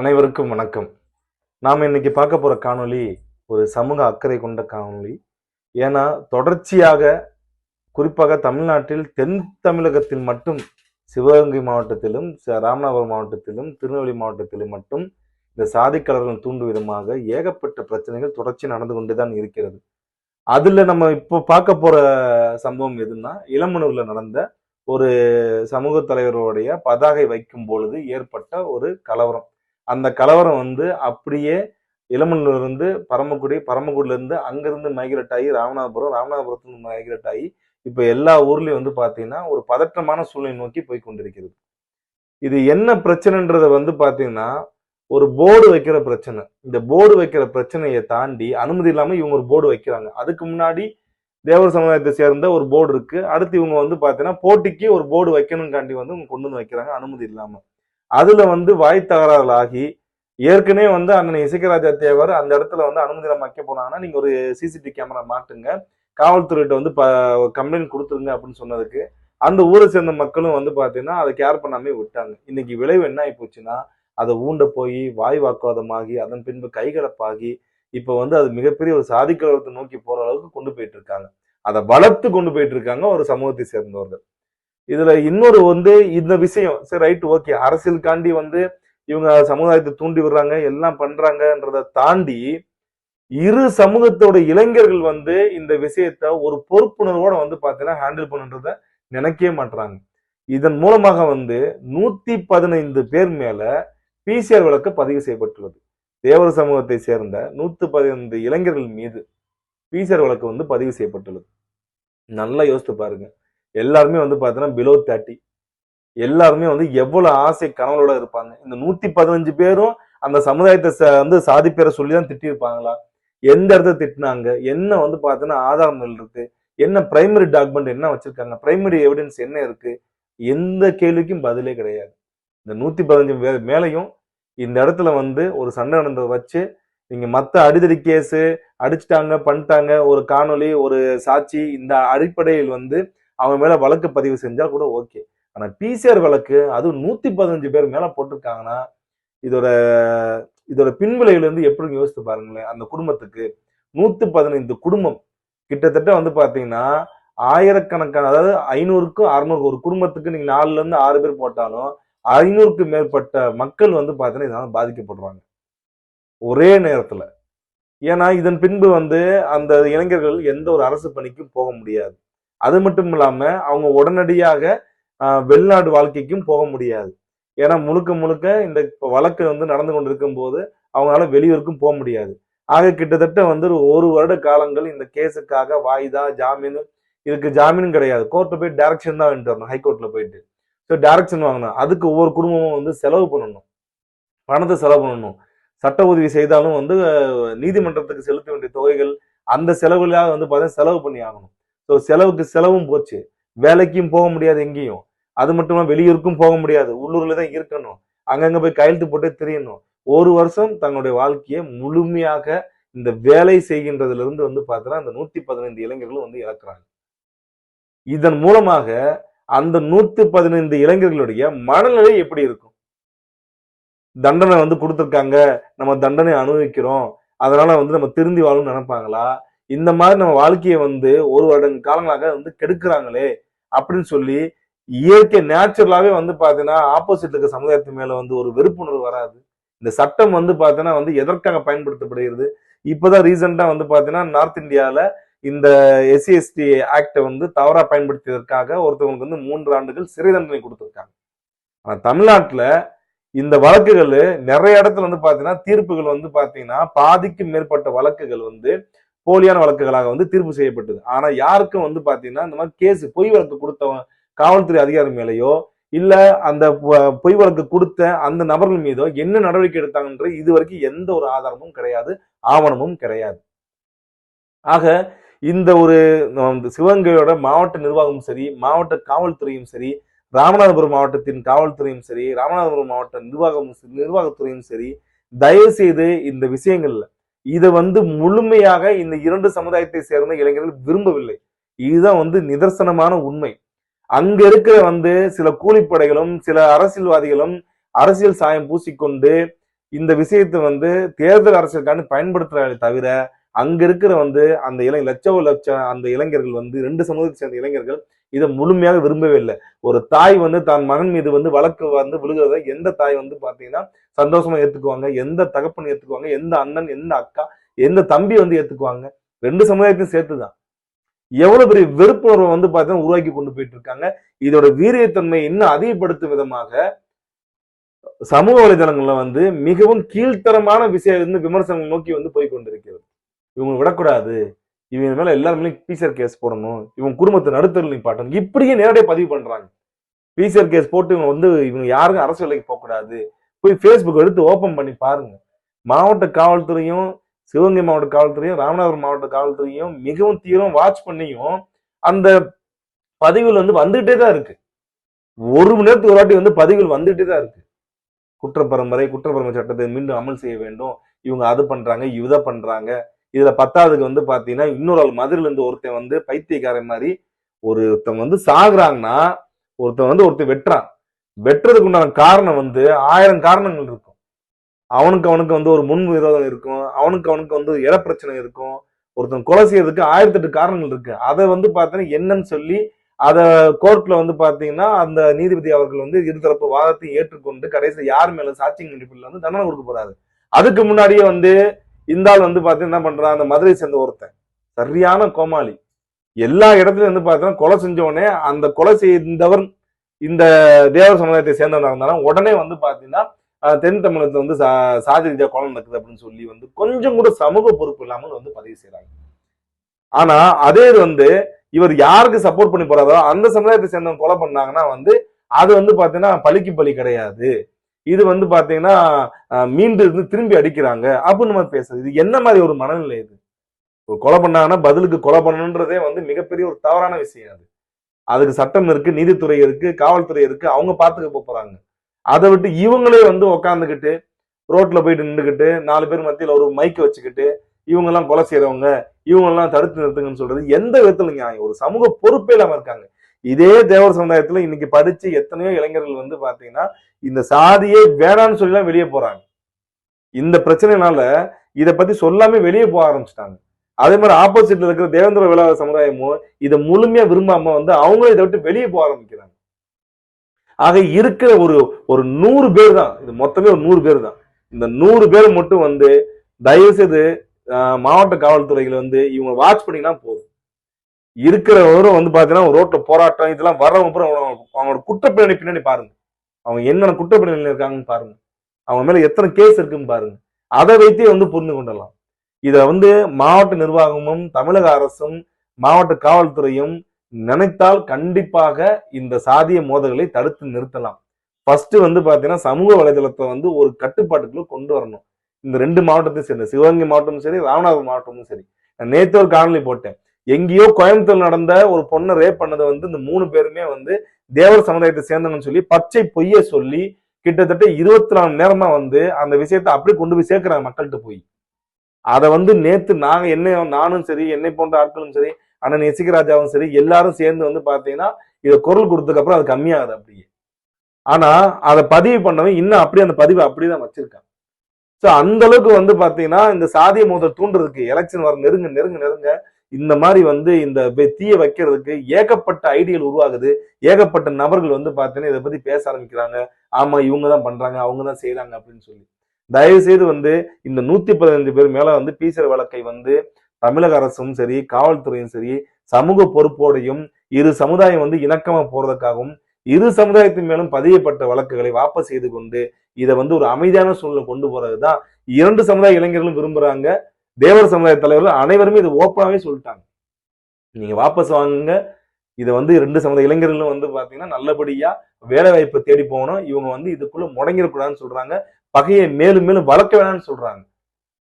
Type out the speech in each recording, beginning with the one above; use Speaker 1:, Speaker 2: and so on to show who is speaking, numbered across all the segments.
Speaker 1: அனைவருக்கும் வணக்கம். நாம் இன்னைக்கு பார்க்க போற காணொளி ஒரு சமூக அக்கறை கொண்ட காணொளி. ஏன்னா தொடர்ச்சியாக குறிப்பாக தமிழ்நாட்டில் தென் தமிழகத்தில் மட்டும் சிவகங்கை மாவட்டத்திலும் ச- ராமநாதபுரம் மாவட்டத்திலும் திருநெல்வேலி மாவட்டத்திலும் மட்டும் இந்த சாதிக்கலர்கள் தூண்டும் விதமாக ஏகப்பட்ட பிரச்சனைகள் தொடர்ச்சி நடந்து கொண்டுதான் இருக்கிறது. அதில் நம்ம இப்போ பார்க்க போகிற சம்பவம் எதுன்னா இளமனூரில் நடந்த ஒரு சமூக தலைவருடைய பதாகை வைக்கும் பொழுது ஏற்பட்ட ஒரு கலவரம். அந்த கலவரம் வந்து அப்படியே இளமனூர்ல இருந்து பரமக்குடி பரமக்குடியிலேருந்து அங்கேருந்து மைக்ரேட் ஆகி ராமநாதபுரம் ராமநாதபுரத்துல மைக்ரேட் ஆகி இப்போ எல்லா ஊர்லேயும் வந்து பார்த்தீங்கன்னா ஒரு பதற்றமான சூழ்நிலை நோக்கி போய் கொண்டிருக்கிறது. இது என்ன பிரச்சனைன்றத வந்து பார்த்தீங்கன்னா ஒரு போர்டு வைக்கிற பிரச்சனை. இந்த போர்டு வைக்கிற பிரச்சனையை தாண்டி அனுமதி இல்லாமல் இவங்க ஒரு போர்டு வைக்கிறாங்க. அதுக்கு முன்னாடி தேவர் சமுதாயத்தை சேர்ந்த ஒரு போர்டு இருக்கு. அடுத்து இவங்க வந்து பார்த்தீங்கன்னா போட்டிக்கு ஒரு போர்டு வைக்கணும்காண்டி வந்து இவங்க கொண்டு வந்து வைக்கிறாங்க. அனுமதி இல்லாமல் அதுல வந்து வாய் தகராறு ஆகி ஏற்கனவே வந்து அண்ணன் இசைக்கராஜா தேவர் அந்த இடத்துல வந்து அனுமதி மக்க வைக்க போனாங்கன்னா நீங்க ஒரு சிசிடிவி கேமரா மாட்டுங்க. காவல்துறையிட்ட வந்து கம்ப்ளைண்ட் கொடுத்துருங்க அப்படின்னு சொன்னதுக்கு அந்த ஊரை சேர்ந்த மக்களும் வந்து பாத்தீங்கன்னா அதை கேர் பண்ணாமே விட்டாங்க. இன்னைக்கு விளைவு என்ன ஆகி போச்சுன்னா அதை ஊண்ட போய் வாய் வாக்குவாதமாகி அதன் பின்பு கைகலப்பாகி இப்ப வந்து அது மிகப்பெரிய ஒரு சாதிக்கலவரத்தை நோக்கி போற அளவுக்கு கொண்டு போயிட்டு இருக்காங்க. அதை வளர்த்து கொண்டு போயிட்டு இருக்காங்க ஒரு சமூகத்தை சேர்ந்தவர்கள். இதுல இன்னொரு வந்து இந்த விஷயம். சரி ரைட் ஓகே அரசியலுக்காண்டி வந்து இவங்க சமுதாயத்தை தூண்டி விடுறாங்க எல்லாம் பண்றாங்கன்றத தாண்டி இரு சமூகத்தோட இளைஞர்கள் வந்து இந்த விஷயத்த ஒரு பொறுப்புணர்வோட வந்து பார்த்தீங்கன்னா ஹேண்டில் பண்ணுன்றத நினைக்கவே மாட்றாங்க. இதன் மூலமாக வந்து நூத்தி பதினைந்து பேர் மேல பிசிஆர் வழக்கு பதிவு செய்யப்பட்டுள்ளது. தேவர் சமூகத்தை சேர்ந்த நூத்தி பதினைந்து இளைஞர்கள் மீது பிசிஆர் வழக்கு வந்து பதிவு செய்யப்பட்டுள்ளது. நல்லா யோசித்து பாருங்க. எல்லாருமே வந்து பார்த்தீங்கன்னா பிலோ தேர்ட்டி எல்லாருமே வந்து எவ்வளவு ஆசை கனவுகளோட இருப்பாங்க. இந்த நூத்தி பதினஞ்சு பேரும் அந்த சமுதாயத்தை ச- வந்து சாதி பேரை சொல்லி தான் திட்டியிருப்பாங்களா? எந்த இடத்த திட்டினாங்க? என்ன வந்து பார்த்தீங்கன்னா ஆதாரங்கள் இருக்கு? என்ன பிரைமரி டாக்குமெண்ட் என்ன வச்சிருக்காங்க? பிரைமரி எவிடன்ஸ் என்ன இருக்கு? எந்த கேள்விக்கும் பதிலே கிடையாது. இந்த நூத்தி பதினஞ்சு பேர் மேலையும் இந்த இடத்துல வந்து ஒரு சண்டை நடந்ததை வச்சு நீங்க மத்த அடிதடி கேஸு அடிச்சிட்டாங்க பண்ணிட்டாங்க ஒரு காணொளி ஒரு சாட்சி இந்த அடிப்படையில் வந்து அவன் மேல வழக்கு பதிவு செஞ்சா கூட ஓகே ஆனா பிசிஆர் வழக்கு அதுவும் நூத்தி பதினஞ்சு பேர் மேல போட்டிருக்காங்கன்னா இதோட இதோட பின்விளைவுல இருந்து எப்படி யோசித்து பாருங்களேன். அந்த குடும்பத்துக்கு நூத்தி பதினைந்து குடும்பம் கிட்டத்தட்ட வந்து பாத்தீங்கன்னா ஆயிரக்கணக்கான அதாவது ஐநூறுக்கும் அறுநூறு ஒரு குடும்பத்துக்கு நீங்க நாலுல இருந்து ஆறு பேர் போட்டாலும் ஐநூறுக்கு மேற்பட்ட மக்கள் வந்து பாத்தீங்கன்னா இதனால பாதிக்கப்படுறாங்க. ஒரே நேரத்துல. ஏன்னா இதன் பின்பு வந்து அந்த இளைஞர்கள் எந்த ஒரு அரசு பணிக்கும் போக முடியாது. அது மட்டும் இல்லாம அவங்க உடனடியாக வெளிநாடு வாழ்க்கைக்கும் போக முடியாது. ஏன்னா முழுக்க முழுக்க இந்த வழக்கு வந்து நடந்து கொண்டிருக்கும் போது அவங்களால வெளியூருக்கும் போக முடியாது. ஆக கிட்டத்தட்ட வந்து ஒரு வருட காலங்கள் இந்த கேஸுக்காக வாய்தா ஜாமீன் இதுக்கு ஜாமீனும் கிடையாது. கோர்ட்டில் போய் டேரக்ஷன் தான் வாங்கிட்டு வரணும் ஹைகோர்ட்ல போயிட்டு. ஸோ டைரக்ஷன் வாங்கணும். அதுக்கு ஒவ்வொரு குடும்பமும் வந்து செலவு பண்ணணும். பணத்தை செலவு பண்ணணும். சட்ட உதவி செய்தாலும் வந்து நீதிமன்றத்துக்கு செலுத்த வேண்டிய தொகைகள் அந்த செலவுகளாக வந்து பார்த்தீங்கன்னா செலவு பண்ணி ஆகணும். ஸோ செலவுக்கு செலவும் போச்சு. வேலைக்கும் போக முடியாது எங்கேயும். அது மட்டும் இல்லாம வெளியூருக்கும் போக முடியாது. உள்ளூர்ல தான் இருக்கணும். அங்கங்க போய் கையெழுத்து போட்டு தெரியணும். ஒரு வருஷம் தன்னுடைய வாழ்க்கையை முழுமையாக இந்த வேலை செய்கின்றதுல இருந்து வந்து பார்த்தோன்னா அந்த நூத்தி பதினைந்து இளைஞர்களும் வந்து இழக்கிறாங்க. இதன் மூலமாக அந்த நூத்தி பதினைந்து இளைஞர்களுடைய மனநிலை எப்படி இருக்கும்? தண்டனை வந்து கொடுத்துருக்காங்க. நம்ம தண்டனை அனுபவிக்கிறோம். அதனால வந்து நம்ம திருந்தி வாழணும்னு நினைப்பாங்களா? இந்த மாதிரி நம்ம வாழ்க்கையை வந்து ஒரு வருட காலங்களாக வந்து கெடுக்கிறாங்களே அப்படின்னு சொல்லி இயற்கை நேச்சுரலாவே வந்து பாத்தீங்கன்னா ஆப்போசிட் இருக்க சமுதாயத்து மேல வந்து ஒரு வெறுப்புணர்வு வராது. இந்த சட்டம் வந்து பாத்தீங்கன்னா வந்து எதற்காக பயன்படுத்தப்படுகிறது? இப்பதான் ரீசெண்டா வந்து பாத்தீங்கன்னா நார்த் இந்தியாவில் இந்த எஸ்சி எஸ்டி ஆக்டை வந்து தவறா பயன்படுத்தியதற்காக ஒருத்தவங்களுக்கு வந்து மூன்று ஆண்டுகள் சிறை தண்டனை கொடுத்துருக்காங்க. ஆனா தமிழ்நாட்டுல இந்த வழக்குகள் நிறைய இடத்துல வந்து பாத்தீங்கன்னா தீர்ப்புகள் வந்து பாத்தீங்கன்னா பாதிக்கும் மேற்பட்ட வழக்குகள் வந்து போலியான வழக்குகளாக வந்து தீர்ப்பு செய்யப்பட்டது. ஆனா யாருக்கும் வந்து பாத்தீங்கன்னா இந்த மாதிரி கேஸ் பொய் வழக்கு கொடுத்தவன் காவல்துறை அதிகாரி மேலேயோ இல்ல அந்த பொ- பொய் வழக்கு கொடுத்த அந்த நபர்கள் மீதோ என்ன நடவடிக்கை எடுத்தாங்கன்ற இது வரைக்கும் எந்த ஒரு ஆதாரமும் கிடையாது ஆவணமும் கிடையாது. ஆக இந்த ஒரு இந்த சிவகங்கையோட மாவட்ட நிர்வாகமும் சரி மாவட்ட காவல்துறையும் சரி ராமநாதபுரம் மாவட்டத்தின் காவல்துறையும் சரி ராமநாதபுரம் மாவட்ட நிர்வாகமும் சரி நிர்வாகத்துறையும் சரி தயவு செய்து இந்த விஷயங்கள்ல இதை வந்து முழுமையாக இந்த இரண்டு சமுதாயத்தை சேர்ந்த இளைஞர்கள் விரும்பவில்லை. இதுதான் வந்து நிதர்சனமான உண்மை. அங்க இருக்கிற வந்து சில கூலிப்படைகளும் சில அரசியல்வாதிகளும் அரசியல் சாயம் பூசிக்கொண்டு இந்த விஷயத்தை வந்து தேர்தல் அரசியலுக்காண்டி பயன்படுத்துறாங்களே தவிர அங்க இருக்கிற வந்து அந்த இளை லட்சோ லட்சம் அந்த இளைஞர்கள் வந்து ரெண்டு சமூகத்தை சேர்ந்த இளைஞர்கள் இதை முழுமையாக விரும்பவே இல்லை. ஒரு தாய் வந்து தன் மகன் மீது வந்து வழக்கு வந்து விழுகிறத எந்த தாய் வந்து பாத்தீங்கன்னா சந்தோஷமா ஏத்துக்குவாங்க? எந்த தகப்பன் ஏத்துக்குவாங்க? எந்த அண்ணன் எந்த அக்கா எந்த தம்பி வந்து ஏத்துக்குவாங்க? ரெண்டு சமுதாயத்தையும் சேர்த்துதான். எவ்வளவு பெரிய வெறுப்புணர்வை வந்து பார்த்தீங்கன்னா உருவாக்கி கொண்டு போயிட்டு இருக்காங்க இதோட வீரியத்தன்மையை இன்னும் அதிகப்படுத்தும் விதமாக சமூக வலைதளங்கள்ல வந்து மிகவும் கீழ்த்தரமான விஷயம் வந்து விமர்சனங்கள் நோக்கி வந்து போய் கொண்டிருக்கிறது இவங்க விடக்கூடாது. இவங்க மேல எல்லாருமே பீசர் கேஸ் போடணும். இவங்க குடும்பத்தை நடுத்தல் நிப்பாட்டணும் இப்படியே நேரடியாக பதிவு பண்றாங்க. பீசர் கேஸ் போட்டு இவங்க வந்து இவங்க யாருக்கும் அரசு வேலைக்கு போகக்கூடாது. போய் ஃபேஸ்புக் எடுத்து ஓபன் பண்ணி பாருங்க. மாவட்ட காவல்துறையும் சிவகங்கை மாவட்ட காவல்துறையும் ராமநாதபுரம் மாவட்ட காவல்துறையும் மிகவும் தீவிரம் வாட்ச் பண்ணியும் அந்த பதிவுகள் வந்து வந்துகிட்டே தான் இருக்கு. ஒரு மணி நேரத்துக்கு ஒரு வாட்டி வந்து பதிவுகள் வந்துகிட்டே தான் இருக்கு. குற்றப்பரம்பரை குற்றப்பரம்பரை சட்டத்தை மீண்டும் அமல் செய்ய வேண்டும். இவங்க அது பண்றாங்க இதை பண்றாங்க. இதுல பத்தாவதுக்கு வந்து பாத்தீங்கன்னா இன்னொரு ஆள் மதுரையில இருந்து ஒருத்தன் வந்து பைத்தியக்காரன் மாதிரி ஒருத்தன் வந்து சாகுறாங்கன்னா ஒருத்தன் வந்து ஒருத்தன் வெட்டுறான். வெட்டுறதுக்கு உண்டான காரணம் வந்து ஆயிரம் காரணங்கள் இருக்கும். அவனுக்கு அவனுக்கு வந்து ஒரு முன் விரோதம் இருக்கும். அவனுக்கு அவனுக்கு வந்து இட பிரச்சனை இருக்கும். ஒருத்தன் கொலை செய்யறதுக்கு ஆயிரத்தெட்டு காரணங்கள் இருக்கு. அதை வந்து பார்த்தீங்கன்னா என்னன்னு சொல்லி அதை கோர்ட்ல வந்து பாத்தீங்கன்னா அந்த நீதிபதி அவர்கள் வந்து இருதரப்பு வாதத்தை ஏற்றுக்கொண்டு கடைசியில் யார் மேல சாட்சியின் அடிப்படையில் வந்து தண்டனை கொடுக்க போறாரு. அதுக்கு முன்னாடியே வந்து இந்த ஆள் வந்து பார்த்தீங்கன்னா என்ன பண்றான் அந்த மதுரை சேர்ந்த ஒருத்தன். சரியான கோமாளி. எல்லா இடத்துலயும் வந்து பார்த்தீங்கன்னா கொலை செஞ்ச உடனே அந்த கொலை செய்தவர் இந்த தேவர் சமுதாயத்தை சேர்ந்தவனாக இருந்தாலும் உடனே வந்து பார்த்தீங்கன்னா தென் தமிழகத்தில் வந்து சா- சாதி ரீதியாக கொலை நடக்குது அப்படின்னு சொல்லி வந்து கொஞ்சம் கூட சமூக பொறுப்பு இல்லாமல் வந்து பதிவு செய்யறாங்க ஆனா அதே இது வந்து இவர் யாருக்கு சப்போர்ட் பண்ணி போறாரோ அந்த சமுதாயத்தை சேர்ந்தவங்க கொலை பண்ணாங்கன்னா வந்து அது வந்து பார்த்தீங்கன்னா பழிக்கு பலி கிடையாது. இது வந்து பாத்தீங்கன்னா மீண்டு இருந்து திரும்பி அடிக்கிறாங்க அப்படின்னு நம்ம பேசுறது. இது என்ன மாதிரி ஒரு மனநிலை இது? கொலை பண்ணாங்கன்னா பதிலுக்கு கொலை பண்ணணுன்றதே வந்து மிகப்பெரிய ஒரு தவறான விஷயம் அது. அதுக்கு சட்டம் இருக்கு நீதித்துறை இருக்கு காவல்துறை இருக்கு அவங்க பார்த்துக்க போறாங்க. அதை விட்டு இவங்களே வந்து உக்காந்துக்கிட்டு ரோட்ல போயிட்டு நின்றுக்கிட்டு நாலு பேர் மத்தியில் ஒரு மைக் வச்சுக்கிட்டு இவங்க எல்லாம் கொலை செய்யறவங்க இவங்க எல்லாம் தடுத்து நிறுத்துங்கன்னு சொல்றது எந்த விதத்துல நியாயம். ஒரு சமூக பொறுப்பே இல்லாம இருக்காங்க. இதே தேவர் சமுதாயத்துல இன்னைக்கு படிச்சு எத்தனையோ இளைஞர்கள் வந்து பாத்தீங்கன்னா இந்த சாதியே வேணான்னு சொல்லி எல்லாம் வெளியே போறாங்க. இந்த பிரச்சனைனால இத பத்தி சொல்லாமே வெளியே போக ஆரம்பிச்சிட்டாங்க. அதே மாதிரி ஆப்போசிட்ல இருக்கிற தேவேந்திர விழாவ சமுதாயமும் இதை முழுமையா விரும்பாம வந்து அவங்களும் இதை விட்டு வெளியே போக ஆரம்பிக்கிறாங்க. ஆக இருக்கிற ஒரு ஒரு நூறு பேர் தான் இது மொத்தமே ஒரு நூறு பேர் தான் இந்த நூறு பேர் மட்டும் வந்து தயவு செய்து மாவட்ட காவல்துறைகள் வந்து இவங்க வாட்ச் பண்ணிங்கன்னா போதும். இருக்கிறவரும் வந்து பாத்தீங்கன்னா ரோட்ல போராட்டம் இதெல்லாம் வர்றவங்க அப்புறம் அவங்களோட குற்றப்பின்னணி பின்னாடி பாருங்க. அவங்க என்னென்ன குற்றப்பின்னணி இருக்காங்கன்னு பாருங்க. அவங்க மேல எத்தனை கேஸ் இருக்குன்னு பாருங்க. அதை வைத்தே வந்து புரிந்து கொள்ளலாம் இதை வந்து மாவட்ட நிர்வாகமும் தமிழக அரசும் மாவட்ட காவல்துறையும் நினைத்தால் கண்டிப்பாக இந்த சாதிய மோதல்களை தடுத்து நிறுத்தலாம். ஃபர்ஸ்ட் வந்து பாத்தீங்கன்னா சமூக வலைதளத்தை வந்து ஒரு கட்டுப்பாட்டுக்குள்ள கொண்டு வரணும். இந்த ரெண்டு மாவட்டத்தையும் சேர்ந்த சிவகங்கை மாவட்டமும் சரி ராமநாதபுரம் மாவட்டமும் சரி. நான் நேற்று ஒரு காணொலி போட்டேன். எங்கேயோ கோயம்புத்தூர் நடந்த ஒரு பொண்ணை ரேப் பண்ணதை வந்து இந்த மூணு பேருமே வந்து தேவர் சமுதாயத்தை சேர்ந்தவங்கன்னு சொல்லி பச்சை பொய்ய சொல்லி கிட்டத்தட்ட இருபத்தி நாலு மணி நேரமா வந்து அந்த விஷயத்தை அப்படியே கொண்டு போய் சேர்க்கிறாங்க மக்கள்கிட்ட போய். அதை வந்து நேத்து நாங்க என்ன நானும் சரி என்னை போன்ற ஆட்களும் சரி அண்ணன் இசிகராஜாவும் சரி எல்லாரும் சேர்ந்து வந்து பாத்தீங்கன்னா இதை குரல் கொடுத்ததுக்கு அப்புறம் அது கம்மியாகுது அப்படியே. ஆனா அதை பதிவு பண்ணவன் இன்னும் அப்படியே அந்த பதிவை அப்படியே தான் வச்சிருக்கான். சோ அந்த அளவுக்கு வந்து பாத்தீங்கன்னா இந்த சாதிய மோதல் தூண்டுறதுக்கு எலெக்ஷன் வர நெருங்க நெருங்க நெருங்க இந்த மாதிரி வந்து இந்த தீய வைக்கிறதுக்கு ஏகப்பட்ட ஐடியல் உருவாகுது. ஏகப்பட்ட நபர்கள் வந்து பார்த்தீங்கன்னா இதை பத்தி பேச ஆரம்பிக்கிறாங்க. ஆமா இவங்க தான் பண்றாங்க அவங்க தான் செய்யறாங்க அப்படின்னு சொல்லி. தயவு செய்து வந்து இந்த நூத்தி பதினஞ்சு பேர் மேல வந்து பீசர் வழக்கை வந்து தமிழக அரசும் சரி காவல்துறையும் சரி சமூக பொறுப்போடையும் இரு சமுதாயம் வந்து இணக்கமா போறதுக்காகவும் இரு சமுதாயத்தின் மேலும் பதியப்பட்ட வழக்குகளை வாபஸ் செய்து கொண்டு இதை வந்து ஒரு அமைதியான சூழ்நிலை கொண்டு போறதுதான் இரண்டு சமுதாய இளைஞர்களும் விரும்புறாங்க. தேவர் சமுதாய தலைவர்கள் அனைவருமே இது ஓப்பனாகவே சொல்லிட்டாங்க. நீங்க வாபஸ் வாங்குங்க. இதை வந்து ரெண்டு சமுதாய இளைஞர்களும் வந்து பாத்தீங்கன்னா நல்லபடியா வேலை வாய்ப்பை தேடி போகணும். இவங்க வந்து இதுக்குள்ள முடங்கிடக்கூடாதுன்னு சொல்றாங்க. பகையை மேலும் மேலும் வளர்க்க வேணாம்னு சொல்றாங்க.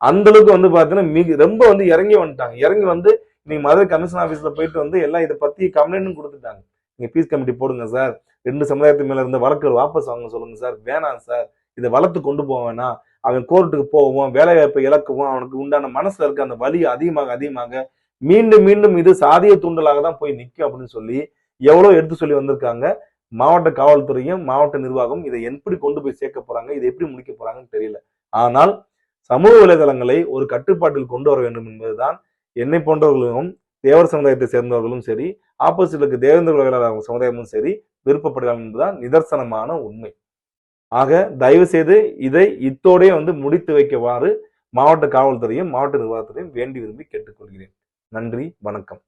Speaker 1: அந்த அளவுக்கு வந்து பாத்தீங்கன்னா மிக ரொம்ப வந்து இறங்கி வந்துட்டாங்க. இறங்கி வந்து நீங்க மதுரை கமிஷன் ஆபீஸ்ல போயிட்டு வந்து எல்லாம் இதை பத்தி கம்ப்ளைண்ட்டும் கொடுத்துட்டாங்க. நீங்க பீஸ் கமிட்டி போடுங்க சார் ரெண்டு சமுதாயத்து மேல இருந்த வழக்கு வாபஸ் வாங்க சொல்லுங்க சார் வேணாம் சார் இதை வளர்த்து கொண்டு போவேனா வேணாம். அவன் கோர்ட்டுக்கு போவோம் வேலைவாய்ப்பை இழக்கவும் அவனுக்கு உண்டான மனசுல இருக்க அந்த வலி அதிகமாக அதிகமாக மீண்டும் மீண்டும் இது சாதிய தூண்டலாக தான் போய் நிற்கும் அப்படின்னு சொல்லி எவ்வளோ எடுத்து சொல்லி வந்திருக்காங்க. மாவட்ட காவல்துறையும் மாவட்ட நிர்வாகம் இதை எப்படி கொண்டு போய் சேர்க்க போறாங்க இதை எப்படி முடிக்க போறாங்கன்னு தெரியல. ஆனால் சமூக வலைதளங்களை ஒரு கட்டுப்பாட்டில் கொண்டு வர வேண்டும் என்பதுதான் என்னை போன்றவர்களும் தேவர் சமுதாயத்தை சேர்ந்தவர்களும் சரி ஆப்போசிட்டுக்கு தேவேந்திர சமுதாயமும் சரி விருப்பப்படுகிறார்கள் என்பதுதான் நிதர்சனமான உண்மை. ஆக தயவு செய்து இதை இத்தோடே வந்து முடித்து வைக்கவாறு மாவட்ட காவல்துறையும் மாவட்ட நிர்வாகத்துறையும் வேண்டி விரும்பி கேட்டுக்கொள்கிறேன். நன்றி வணக்கம்.